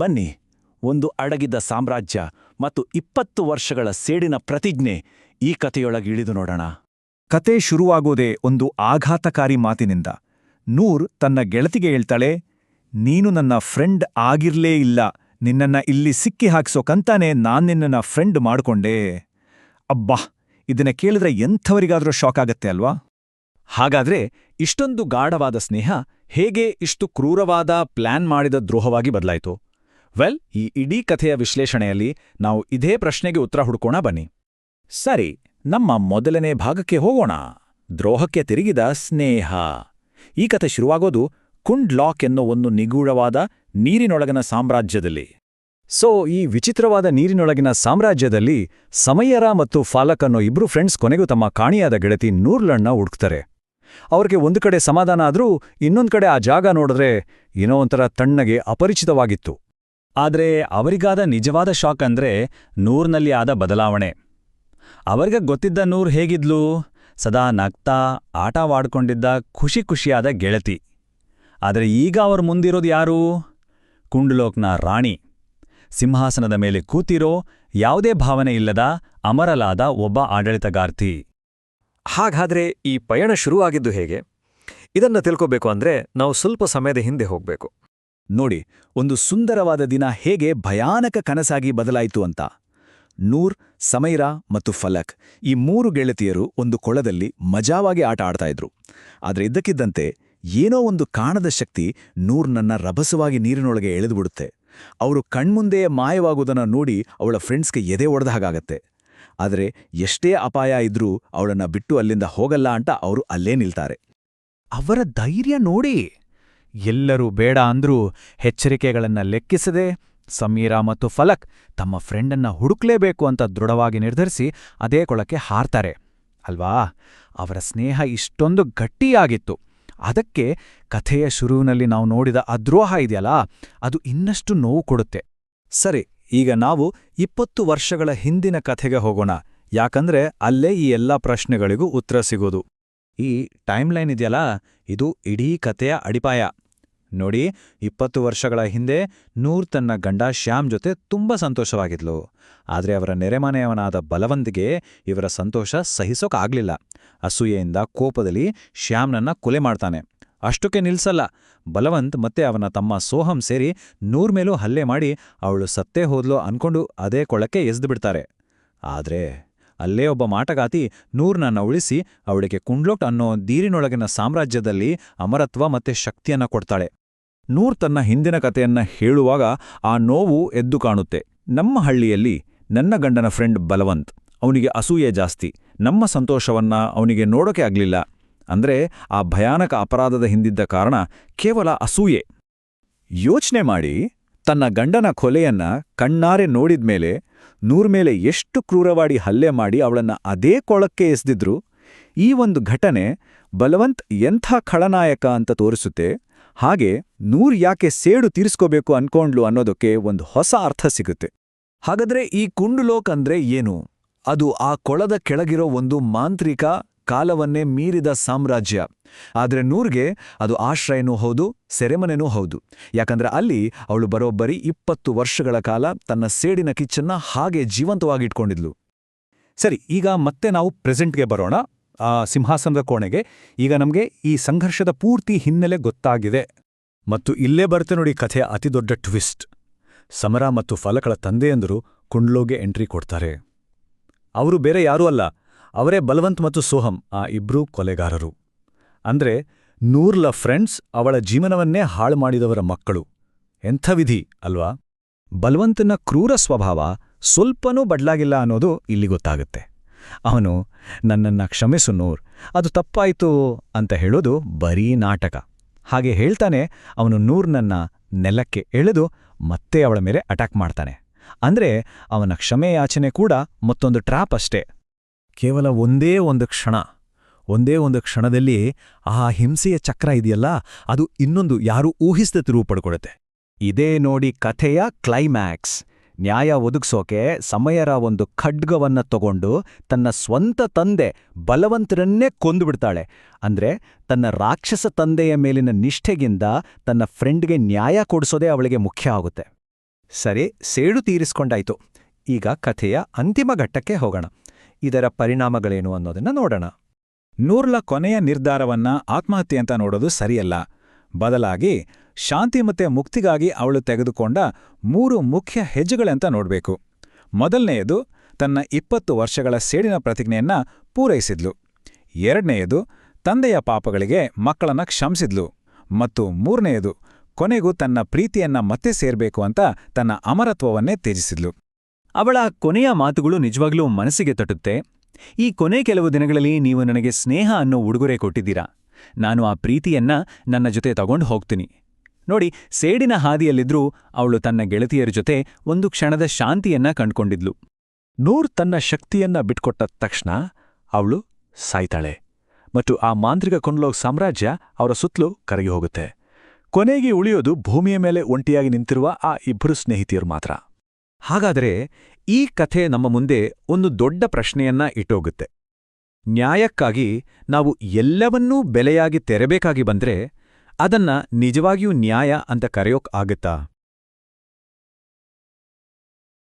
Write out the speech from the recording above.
ಬನ್ನಿ, ಒಂದು ಅಡಗಿದ್ದ ಸಾಮ್ರಾಜ್ಯ ಮತ್ತು ಇಪ್ಪತ್ತು ವರ್ಷಗಳ ಸೇಡಿನ ಪ್ರತಿಜ್ಞೆ ಈ ಕಥೆಯೊಳಗೆ ಇಳಿದು ನೋಡೋಣ. ಕತೆ ಶುರುವಾಗೋದೇ ಒಂದು ಆಘಾತಕಾರಿ ಮಾತಿನಿಂದ. ನೂರ್ ತನ್ನ ಗೆಳತಿಗೆ ಹೇಳ್ತಾಳೆ, ನೀನು ನನ್ನ ಫ್ರೆಂಡ್ ಆಗಿರ್ಲೇ ಇಲ್ಲ, ನಿನ್ನನ್ನ ಇಲ್ಲಿ ಸಿಕ್ಕಿ ಹಾಕ್ಸೋಕಂತಾನೆ ನಾನ್ ನಿನ್ನನ್ನ ಫ್ರೆಂಡ್ ಮಾಡ್ಕೊಂಡೆ. ಅಬ್ಬಾ, ಇದನ್ನ ಕೇಳಿದ್ರೆ ಎಂಥವರಿಗಾದ್ರೂ ಶಾಕ್ ಆಗತ್ತೆ ಅಲ್ವಾ? ಹಾಗಾದ್ರೆ ಇಷ್ಟೊಂದು ಗಾಢವಾದ ಸ್ನೇಹ ಹೇಗೆ ಇಷ್ಟು ಕ್ರೂರವಾದ ಪ್ಲಾನ್ ಮಾಡಿದ ದ್ರೋಹವಾಗಿ ಬದಲಾಯಿತು? ವೆಲ್, ಈ ಇಡೀ ಕಥೆಯ ವಿಶ್ಲೇಷಣೆಯಲ್ಲಿ ನಾವು ಇದೇ ಪ್ರಶ್ನೆಗೆ ಉತ್ತರ ಹುಡ್ಕೋಣ ಬನ್ನಿ. ಸರಿ, ನಮ್ಮ ಮೊದಲನೇ ಭಾಗಕ್ಕೆ ಹೋಗೋಣ. ದ್ರೋಹಕ್ಕೆ ತಿರುಗಿದ ಸ್ನೇಹ. ಈ ಕಥೆ ಶುರುವಾಗೋದು ಕುಂಡ್ ಲಾಕ್ ಎನ್ನೋ ಒಂದು ನಿಗೂಢವಾದ ನೀರಿನೊಳಗಿನ ಸಾಮ್ರಾಜ್ಯದಲ್ಲಿ. ಸೊ, ಈ ವಿಚಿತ್ರವಾದ ನೀರಿನೊಳಗಿನ ಸಾಮ್ರಾಜ್ಯದಲ್ಲಿ ಸಮಯರ ಮತ್ತು ಫಾಲಕ್ ಅನ್ನೋ ಇಬ್ರು ಫ್ರೆಂಡ್ಸ್ ಕೊನೆಗೂ ತಮ್ಮ ಕಾಣಿಯಾದ ಗೆಳತಿ ನೂರ್ಲಣ್ಣ ಹುಡುಕ್ತಾರೆ. ಅವ್ರಿಗೆ ಒಂದು ಕಡೆ ಸಮಾಧಾನ ಆದರೂ ಇನ್ನೊಂದು ಕಡೆ ಆ ಜಾಗ ನೋಡಿದ್ರೆ ಏನೋ ಒಂಥರ ತಣ್ಣಗೆ ಅಪರಿಚಿತವಾಗಿತ್ತು. ಆದ್ರೆ ಅವರಿಗಾದ ನಿಜವಾದ ಶಾಕ್ ಅಂದ್ರೆ ನೂರ್ನಲ್ಲಿ ಆದ ಬದಲಾವಣೆ. ಅವರಿಗೆ ಗೊತ್ತಿದ್ದ ನೂರ್ ಹೇಗಿದ್ಲು? ಸದಾ ನಗ್ತಾ ಆಟವಾಡ್ಕೊಂಡಿದ್ದ ಖುಷಿ ಖುಷಿಯಾದ ಗೆಳತಿ. ಆದರೆ ಈಗ ಅವ್ರ ಮುಂದಿರೋದು ಯಾರು? ಕುಂಡ್ಲೋಕ್ನ ರಾಣಿ. ಸಿಂಹಾಸನದ ಮೇಲೆ ಕೂತಿರೋ ಯಾವುದೇ ಭಾವನೆ ಇಲ್ಲದ ಅಮರಲಾದ ಒಬ್ಬ ಆಡಳಿತಗಾರ್ತಿ. ಹಾಗಾದ್ರೆ ಈ ಪಯಣ ಶುರುವಾಗಿದ್ದು ಹೇಗೆ? ಇದನ್ನ ತಿಳ್ಕೋಬೇಕು ಅಂದ್ರೆ ನಾವು ಸ್ವಲ್ಪ ಸಮಯದ ಹಿಂದೆ ಹೋಗ್ಬೇಕು. ನೋಡಿ, ಒಂದು ಸುಂದರವಾದ ದಿನ ಹೇಗೆ ಭಯಾನಕ ಕನಸಾಗಿ ಬದಲಾಯಿತು ಅಂತ. ನೂರ್, ಸಮೈರಾ ಮತ್ತು ಫಲಕ್ ಈ ಮೂರು ಗೆಳತಿಯರು ಒಂದು ಕೊಳದಲ್ಲಿ ಮಜಾವಾಗಿ ಆಟ ಆಡ್ತಾ ಇದ್ರು. ಆದರೆ ಇದ್ದಕ್ಕಿದ್ದಂತೆ ಏನೋ ಒಂದು ಕಾಣದ ಶಕ್ತಿ ನೂರ್ನನ್ನ ರಭಸವಾಗಿ ನೀರಿನೊಳಗೆ ಎಳೆದುಬಿಡುತ್ತೆ ಅವರು ಕಣ್ಮುಂದೆಯೇ ಮಾಯವಾಗುವುದನ್ನು ನೋಡಿ ಅವಳ ಫ್ರೆಂಡ್ಸ್ಗೆ ಎದೆ ಒಡೆದ ಹಾಗಾಗತ್ತೆ. ಆದರೆ ಎಷ್ಟೇ ಅಪಾಯ ಇದ್ರೂ ಅವಳನ್ನ ಬಿಟ್ಟು ಅಲ್ಲಿಂದ ಹೋಗಲ್ಲ ಅಂತ ಅವರು ಅಲ್ಲೇ ನಿಲ್ತಾರೆ. ಅವರ ಧೈರ್ಯ ನೋಡಿ! ಎಲ್ಲರೂ ಬೇಡ ಅಂದ್ರೂ ಎಚ್ಚರಿಕೆಗಳನ್ನ ಲೆಕ್ಕಿಸದೆ ಸಮೀರಾ ಮತ್ತು ಫಲಕ್ ತಮ್ಮ ಫ್ರೆಂಡನ್ನ ಹುಡುಕ್ಲೇಬೇಕು ಅಂತ ದೃಢವಾಗಿ ನಿರ್ಧರಿಸಿ ಅದೇ ಕೊಳಕ್ಕೆ ಹಾರ್ತಾರೆ. ಅಲ್ವಾ? ಅವರ ಸ್ನೇಹ ಇಷ್ಟೊಂದು ಗಟ್ಟಿಯಾಗಿತ್ತು. ಅದಕ್ಕೆ ಕಥೆಯ ಶುರುವಿನಲ್ಲಿ ನಾವು ನೋಡಿದ ಅದ್ರೋಹ ಇದೆಯಲ್ಲ, ಅದು ಇನ್ನಷ್ಟು ನೋವು ಕೊಡುತ್ತೆ. ಸರಿ, ಈಗ ನಾವು ಇಪ್ಪತ್ತು ವರ್ಷಗಳ ಹಿಂದಿನ ಕಥೆಗೆ ಹೋಗೋಣ. ಯಾಕಂದ್ರೆ ಅಲ್ಲೇ ಈ ಎಲ್ಲಾ ಪ್ರಶ್ನೆಗಳಿಗೂ ಉತ್ತರ ಸಿಗೋದು. ಈ ಟೈಮ್ಲೈನ್ ಇದೆಯಲ್ಲ, ಇದು ಇಡೀ ಕಥೆಯ ಅಡಿಪಾಯ. ನೋಡಿ, ಇಪ್ಪತ್ತು ವರ್ಷಗಳ ಹಿಂದೆ ನೂರ್ ತನ್ನ ಗಂಡ ಶ್ಯಾಮ್ ಜೊತೆ ತುಂಬಾ ಸಂತೋಷವಾಗಿದ್ಲು. ಆದರೆ ಅವರ ನೆರೆಮನೆಯವನಾದ ಬಲವಂತಿಗೆ ಇವರ ಸಂತೋಷ ಸಹಿಸೋಕಾಗ್ಲಿಲ್ಲ ಅಸೂಯೆಯಿಂದ ಕೋಪದಲ್ಲಿ ಶ್ಯಾಮ್ನನ್ನ ಕೊಲೆ ಮಾಡ್ತಾನೆ. ಅಷ್ಟಕ್ಕೆ ನಿಲ್ಸಲ್ಲ. ಬಲವಂತ್ ಮತ್ತೆ ಅವನ ತಮ್ಮ ಸೋಹಂ ಸೇರಿ ನೂರ್ ಮೇಲೂ ಹಲ್ಲೆ ಮಾಡಿ ಅವಳು ಸತ್ತೇ ಹೋದ್ಲೋ ಅನ್ಕೊಂಡು ಅದೇ ಕೊಳಕ್ಕೆ ಎಸ್ದುಬಿಡ್ತಾರೆ ಆದರೆ ಅಲ್ಲೇ ಒಬ್ಬ ಮಾಟಗಾತಿ ನೂರ್ನನ್ನ ಉಳಿಸಿ ಅವಳಿಗೆ ಕುಂಡ್ಲೋಟ್ ಅನ್ನೋ ದೀರಿನೊಳಗಿನ ಸಾಮ್ರಾಜ್ಯದಲ್ಲಿ ಅಮರತ್ವ ಮತ್ತೆ ಶಕ್ತಿಯನ್ನ ಕೊಡ್ತಾಳೆ. ನೂರ್ ತನ್ನ ಹಿಂದಿನ ಕಥೆಯನ್ನ ಹೇಳುವಾಗ ಆ ನೋವು ಎದ್ದು ಕಾಣುತ್ತೆ. ನಮ್ಮ ಹಳ್ಳಿಯಲ್ಲಿ ನನ್ನ ಗಂಡನ ಫ್ರೆಂಡ್ ಬಲವಂತ್, ಅವನಿಗೆ ಅಸೂಯೆ ಜಾಸ್ತಿ. ನಮ್ಮ ಸಂತೋಷವನ್ನ ಅವನಿಗೆ ನೋಡೋಕೆ ಆಗ್ಲಿಲ್ಲ. ಅಂದ್ರೆ ಆ ಭಯಾನಕ ಅಪರಾಧದ ಹಿಂದಿದ್ದ ಕಾರಣ ಕೇವಲ ಅಸೂಯೆ. ಯೋಚನೆ ಮಾಡಿ, ತನ್ನ ಗಂಡನ ಕೊಲೆಯನ್ನ ಕಣ್ಣಾರೆ ನೋಡಿದ್ಮೇಲೆ ನೂರ್ ಮೇಲೆ ಎಷ್ಟು ಕ್ರೂರವಾಡಿ ಹಲ್ಲೆ ಮಾಡಿ ಅವಳನ್ನ ಅದೇ ಕೊಳಕ್ಕೆ ಎಸ್ದಿದ್ರು, ಈ ಒಂದು ಘಟನೆ ಬಲವಂತ್ ಎಂಥ ಖಳನಾಯಕ ಅಂತ ತೋರಿಸುತ್ತೆ ಹಾಗೆ ನೂರ್ ಯಾಕೆ ಸೇಡು ತೀರಿಸ್ಕೋಬೇಕು ಅನ್ಕೊಂಡ್ಲು ಅನ್ನೋದಕ್ಕೆ ಒಂದು ಹೊಸ ಅರ್ಥ ಸಿಗುತ್ತೆ. ಹಾಗಾದ್ರೆ ಈ ಕುಂಡುಲೋಕ್ ಅಂದ್ರೆ ಏನು? ಅದು ಆ ಕೊಳದ ಕೆಳಗಿರೋ ಒಂದು ಮಾಂತ್ರಿಕ ಕಾಲವನ್ನೇ ಮೀರಿದ ಸಾಮ್ರಾಜ್ಯ. ಆದ್ರೆ ನೂರ್ಗೆ ಅದು ಆಶ್ರಯನೂ ಹೌದು, ಸೆರೆಮನೆನೂ ಹೌದು. ಯಾಕಂದ್ರೆ ಅಲ್ಲಿ ಅವಳು ಬರೋಬ್ಬರಿ ಇಪ್ಪತ್ತು ವರ್ಷಗಳ ಕಾಲ ತನ್ನ ಸೇಡಿನ ಕಿಚ್ಚನ್ನ ಹಾಗೆ ಜೀವಂತವಾಗಿಟ್ಕೊಂಡಿದ್ಲು. ಸರಿ, ಈಗ ಮತ್ತೆ ನಾವು ಪ್ರೆಸೆಂಟ್ಗೆ ಬರೋಣ. ಸಿಂಹಾಸನದ ಕೋಣೆಗೆ. ಈಗ ನಮಗೆ ಈ ಸಂಘರ್ಷದ ಪೂರ್ತಿ ಹಿನ್ನೆಲೆ ಗೊತ್ತಾಗಿದೆ. ಮತ್ತು ಇಲ್ಲೇ ಬರುತ್ತೆ ನೋಡಿ ಕಥೆಯ ಅತಿದೊಡ್ಡ ಟ್ವಿಸ್ಟ್. ಸಮರ ಮತ್ತು ಫಲಕಳ ತಂದೆಯಂದರು ಕುಂಡ್ಲೋಗೆ ಎಂಟ್ರಿ ಕೊಡ್ತಾರೆ. ಅವರು ಬೇರೆ ಯಾರೂ ಅಲ್ಲ. ಅವರೇ ಬಲವಂತ್ ಮತ್ತು ಸೋಹಂ, ಆ ಇಬ್ಬರೂ ಕೊಲೆಗಾರರು. ಅಂದ್ರೆ ನೂರ್ಲ ಫ್ರೆಂಡ್ಸ್ ಅವಳ ಜೀವನವನ್ನೇ ಹಾಳು ಮಾಡಿದವರ ಮಕ್ಕಳು. ಎಂಥ ವಿಧಿ, ಅಲ್ವಾ? ಬಲವಂತನ ಕ್ರೂರ ಸ್ವಭಾವ ಸ್ವಲ್ಪನೂ ಬಡ್ಲಾಗಿಲ್ಲ ಅನ್ನೋದು ಇಲ್ಲಿ ಗೊತ್ತಾಗುತ್ತೆ. ಅವನು, ನನ್ನನ್ನ ಕ್ಷಮಿಸು ನೂರ್, ಅದು ತಪ್ಪಾಯಿತು ಅಂತ ಹೇಳೋದು ಬರೀ ನಾಟಕ. ಹಾಗೆ ಹೇಳ್ತಾನೆ, ಅವನು ನೂರ್ನನ್ನ ನೆಲಕ್ಕೆ ಎಳೆದು ಮತ್ತೆ ಅವಳ ಮೇಲೆ ಅಟ್ಯಾಕ್ ಮಾಡ್ತಾನೆ. ಅಂದ್ರೆ, ಅವನ ಕ್ಷಮೆಯಾಚನೆ ಕೂಡ ಮತ್ತೊಂದು ಟ್ರಾಪ್ ಅಷ್ಟೇ. ಕೇವಲ ಒಂದೇ ಒಂದು ಕ್ಷಣ, ಒಂದೇ ಒಂದು ಕ್ಷಣದಲ್ಲಿ ಆ ಹಿಂಸೆಯ ಚಕ್ರ ಇದೆಯಲ್ಲ, ಅದು ಇನ್ನೊಂದು ಯಾರೂ ಊಹಿಸದ ತಿರುವು ಪಡ್ಕೊಡುತ್ತೆ ಇದೇ ನೋಡಿ ಕಥೆಯ ಕ್ಲೈಮ್ಯಾಕ್ಸ್. ನ್ಯಾಯ ಒದಗಿಸೋಕೆ ಸಮಯರ ಒಂದು ಖಡ್ಗವನ್ನ ತಗೊಂಡು ತನ್ನ ಸ್ವಂತ ತಂದೆ ಬಲವಂತರನ್ನೇ ಕೊಂದುಬಿಡ್ತಾಳೆ. ಅಂದ್ರೆ ತನ್ನ ರಾಕ್ಷಸ ತಂದೆಯ ಮೇಲಿನ ನಿಷ್ಠೆಗಿಂತ ತನ್ನ ಫ್ರೆಂಡ್ಗೆ ನ್ಯಾಯ ಕೊಡಿಸೋದೇ ಅವಳಿಗೆ ಮುಖ್ಯ ಆಗುತ್ತೆ. ಸರಿ, ಸೇಡು ತೀರಿಸ್ಕೊಂಡಾಯ್ತು. ಈಗ ಕಥೆಯ ಅಂತಿಮ ಘಟ್ಟಕ್ಕೆ ಹೋಗೋಣ. ಇದರ ಪರಿಣಾಮಗಳೇನು ಅನ್ನೋದನ್ನ ನೋಡೋಣ. ನೂರ್ಲ ಕೊನೆಯ ನಿರ್ಧಾರವನ್ನ ಆತ್ಮಹತ್ಯೆ ಅಂತ ನೋಡೋದು ಸರಿಯಲ್ಲ. ಬದಲಾಗಿ ಶಾಂತಿ ಮತ್ತೆ ಮುಕ್ತಿಗಾಗಿ ಅವಳು ತೆಗೆದುಕೊಂಡ ಮೂರು ಮುಖ್ಯ ಹೆಜ್ಜೆಗಳಂತ ನೋಡಬೇಕು. ಮೊದಲನೆಯದು, ತನ್ನ ಇಪ್ಪತ್ತು ವರ್ಷಗಳ ಸೇಡಿನ ಪ್ರತಿಜ್ಞೆಯನ್ನ ಪೂರೈಸಿದ್ಲು. ಎರಡನೆಯದು, ತಂದೆಯ ಪಾಪಗಳಿಗೆ ಮಕ್ಕಳನ್ನ ಕ್ಷಮಿಸಿದ್ಲು. ಮತ್ತು ಮೂರನೆಯದು, ಕೊನೆಗೂ ತನ್ನ ಪ್ರೀತಿಯನ್ನ ಮತ್ತೆ ಸೇರ್ಬೇಕು ಅಂತ ತನ್ನ ಅಮರತ್ವವನ್ನೇ ತ್ಯಜಿಸಿದ್ಲು. ಅವಳ ಕೊನೆಯ ಮಾತುಗಳು ನಿಜವಾಗ್ಲೂ ಮನಸ್ಸಿಗೆ ತಟ್ಟುತ್ತೆ. ಈ ಕೊನೆ ಕೆಲವು ದಿನಗಳಲ್ಲಿ ನೀವು ನನಗೆ ಸ್ನೇಹ ಅನ್ನೋ ಉಡುಗೊರೆ ಕೊಟ್ಟಿದ್ದೀರಾ? ನಾನು ಆ ಪ್ರೀತಿಯನ್ನ ನನ್ನ ಜೊತೆ ತಗೊಂಡು ಹೋಗ್ತೀನಿ. ನೋಡಿ, ಸೇಡಿನ ಹಾದಿಯಲ್ಲಿದ್ರೂ ಅವಳು ತನ್ನ ಗೆಳತಿಯರ ಜೊತೆ ಒಂದು ಕ್ಷಣದ ಶಾಂತಿಯನ್ನ ಕಂಡ್ಕೊಂಡಿದ್ಲು. ನೂರ್ ತನ್ನ ಶಕ್ತಿಯನ್ನ ಬಿಟ್ಕೊಟ್ಟ ತಕ್ಷಣ ಅವಳು ಸಾಯ್ತಾಳೆ ಮತ್ತು ಆ ಮಾಂತ್ರಿಕ ಕೊಂಡ್ಲೋಗ್ ಸಾಮ್ರಾಜ್ಯ ಅವರ ಸುತ್ತಲೂ ಕರಗಿ ಹೋಗುತ್ತೆ. ಕೊನೆಗೆ ಉಳಿಯೋದು ಭೂಮಿಯ ಮೇಲೆ ಒಂಟಿಯಾಗಿ ನಿಂತಿರುವ ಆ ಇಬ್ಬರು ಸ್ನೇಹಿತಿಯರು ಮಾತ್ರ. ಹಾಗಾದರೆ ಈ ಕಥೆ ನಮ್ಮ ಮುಂದೆ ಒಂದು ದೊಡ್ಡ ಪ್ರಶ್ನೆಯನ್ನ ಇಟ್ಟೋಗುತ್ತೆ. ನ್ಯಾಯಕ್ಕಾಗಿ ನಾವು ಎಲ್ಲವನ್ನೂ ಬೆಲೆಯಾಗಿ ತೆರಬೇಕಾಗಿ ಬಂದ್ರೆ ಅದನ್ನ ನಿಜವಾಗಿಯೂ ನ್ಯಾಯ ಅಂತ ಕರೆಯೋಕ್ ಆಗುತ್ತಾ?